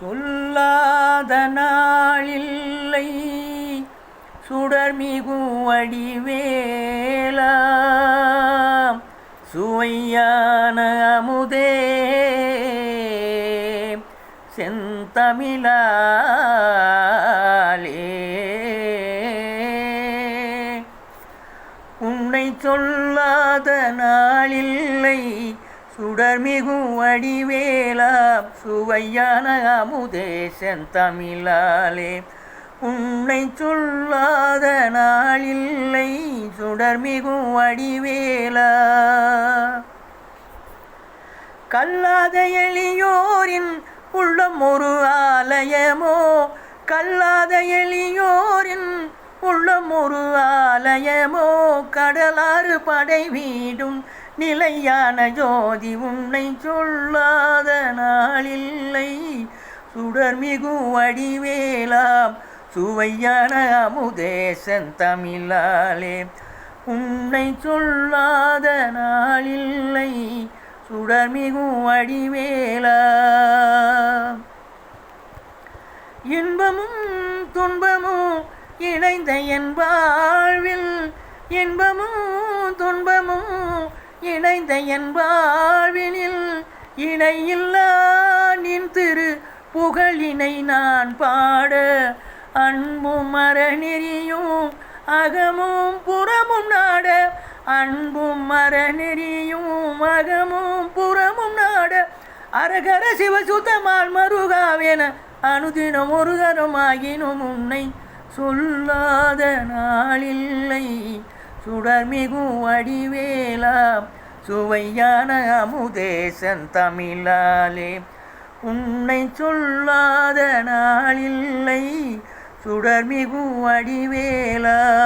சொல்லாத நாளில்லை. சுடர்மிகு வடிவேலாம் சுவையான அமுதே. செந்தமிழாலே. உன்னை சொல்லாத நாளில்லை. சுடர்மிகு வடிவேலா சுவையான அமுதே செந்தமிழாலே உன்னை சொல்லாத நாளில்லை சுடர்மிகு வடிவேலா கல்லாத எளியோரின் உள்ளம் ஒரு ஆலயமோ கல்லாத எளியோரின் உள்ளம் ஒரு ஆலயமோ? கடலாறு படை வீடும் நிலையான ஜோதி உன்னை சொல்லாத நாளில்லை. சுடர்மிகு வடிவேலாம் சுவையான அமுதேசன் தமிழாலே. உன்னை சொல்லாத நாளில்லை சுடர்மிகு வடிவேலா இன்பமும் துன்பமும் இணைந்த என் வாழ்வில் இன்பமும் துன்பமும் இணைந்த என் வாழ்வினில் இணையில்லா நின் திரு புகழினை நான் பாட. அன்பும் மரநெறியும் அகமும் புறமும் நாட. அன்பும் மரநெறியும் அகமும் புறமும் நாட. அரகர சிவசுத்தமால் மருகாவென அனுதினம் ஒரு தரமாகினும் உன்னை சொல்லாத நாளில்லை. சுடர்மிகு வடிவேலா சுவையான அமுதேசன் தமிழாலே. உன்னை சொல்லாத நாளில்லை சுடர்மிகு வடிவேலா